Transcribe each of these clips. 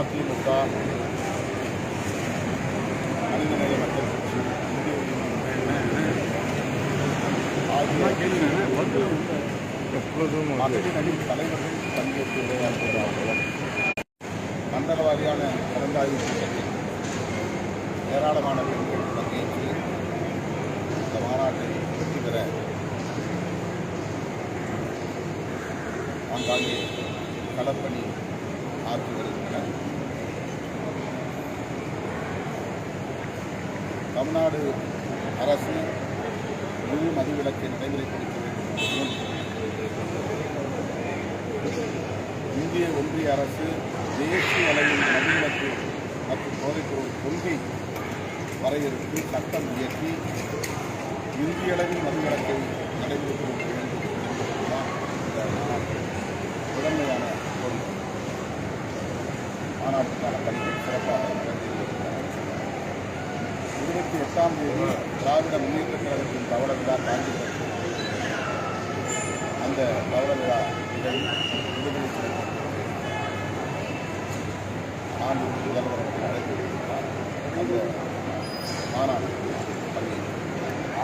அதிமுக மனிதநேய மக்கள் கட்சி. இந்திய யூனியன் ஆகிய எப்பொழுதும் மகளிர் அணி தலைவர்கள் பங்கேற்று உரையாற்றுகிறார்கள். மண்டல வாரியான கலந்தாய்வு கூட்டத்தில் ஏராளமான பெண்கள் பங்கேற்று இந்த மாநாட்டை வெற்றி பெற ஆங்காங்கே களப்பணி ஆற்றி தமிழ்நாடு அரசு முழு மதுவிலக்கை நடைமுறைப்படுத்த வேண்டும் இந்திய ஒன்றிய அரசு தேசிய அளவில் மதுவிலக்கு மற்றும் போதைப்பொருள் கொள்கை வரையறுத்து சட்டம் இயற்றி இந்திய அளவில் மதுவிலக்கை நடைமுறைப்படுத்த வேண்டும் முதன்மையான கோரிக்கை. மாநாட்டுக்கான பணிகள் சிறப்பாக நடந்திருக்கின்றன இருபத்தி எட்டாம் தேதி திராவிட முன்னேற்ற கழகத்தின் தவள விழா காஞ்சிபுரம் அந்த தவள விழா விடுதலை ஆண்டு முதல்வர் அவர்கள் அந்த மாநாடு பங்கேற்று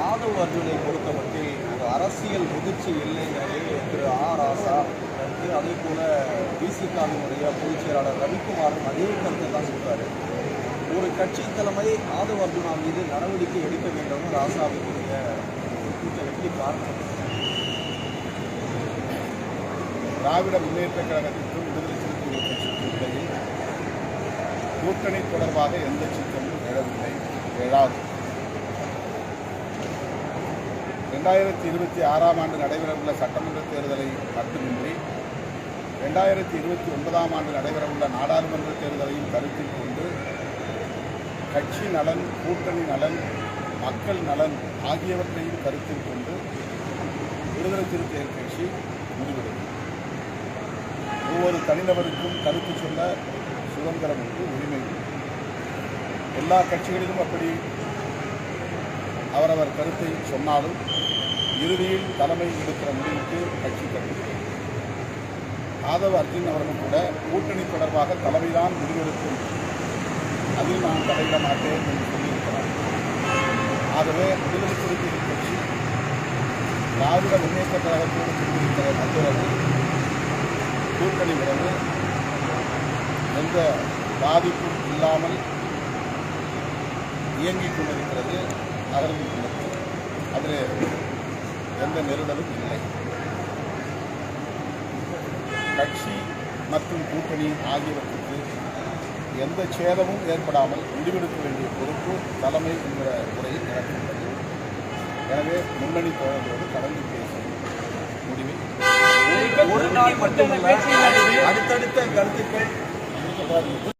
ஆதவ் அர்ஜுனை பொறுத்தமட்டில் ஒரு அரசியல் முதிர்ச்சி இல்லைங்கிறதே திரு ஆ ராசா அதே போல பிசிகாவினுடைய பொதுச் செயலாளர் ரவிக்குமாரும் அதே கருத்தை தான் சொல்றாரு. ஒரு கட்சி தலைமை ஆதவ அர்ஜுனா மீது நடவடிக்கை எடுக்க வேண்டும் ராசாவினுடைய கூட்டம் எப்படி காரணம். திராவிட முன்னேற்ற கழகத்திற்கும் விடுதலை சிறுத்தைகள் கட்சிக்கும் இடையில் கூட்டணி தொடர்பாக எந்த சிக்கலும் எழவில்லை. எழாது ரெண்டாயிரத்தி இருபத்தி ஆறாம் ஆண்டு நடைபெறவுள்ள சட்டமன்ற தேர்தலை மட்டுமின்றி ரெண்டாயிரத்தி இருபத்தி ஒன்பதாம் ஆண்டு நடைபெறவுள்ள நாடாளுமன்ற தேர்தலையும் கருத்தில் கொண்டு கட்சி நலன் கூட்டணி நலன் மக்கள் நலன் ஆகியவற்றையும் கருத்தில் கொண்டு விடுதலை சிறுத்தைகள் கட்சி முடிவெடுக்கும். ஒவ்வொரு தனிநபருக்கும் கருத்து சொல்ல சுதந்திரம் உண்டு உரிமை உண்டு. எல்லா கட்சிகளிலும் அப்படி அவரவர் கருத்தை சொன்னாலும் இறுதியில் தலைமை எடுக்கிற முடிவுக்கு கட்சி கட்டுகிறது ஆதவ் அர்ஜுன் அவர்கள் கூட கூட்டணி தொடர்பாக தலைமைதான் முடிவெடுக்கும் அதில் நான் தலையிட மாட்டேன் என்று சொல்லியிருக்கிறார். ஆகவே விடுதலை சிறுத்தைகள் கட்சி திராவிட முன்னேற்ற கழகத்தோடு கொண்டிருக்கிற நல்லுறவு கூட்டணி உறவு எந்த பாதிப்பும் இல்லாமல் இயங்கிக் கொண்டிருக்கிறது நகர்ந்து கொண்டிருக்கிறது அதில் எந்த நெருடலும் இல்லை. கட்சி மற்றும் கூட்டணி ஆகியவற்றுக்கு எந்த சேதமும் ஏற்படாமல் முடிவெடுக்க வேண்டிய பொறுப்பு தலைமை என்கிற முறையில் உள்ளது எனவே முன்னணி தோழர்களோடு கலந்து பேசும் முடிவை ஒரு நாள் மட்டுமல்ல அடுத்தடுத்த கருத்துக்கள்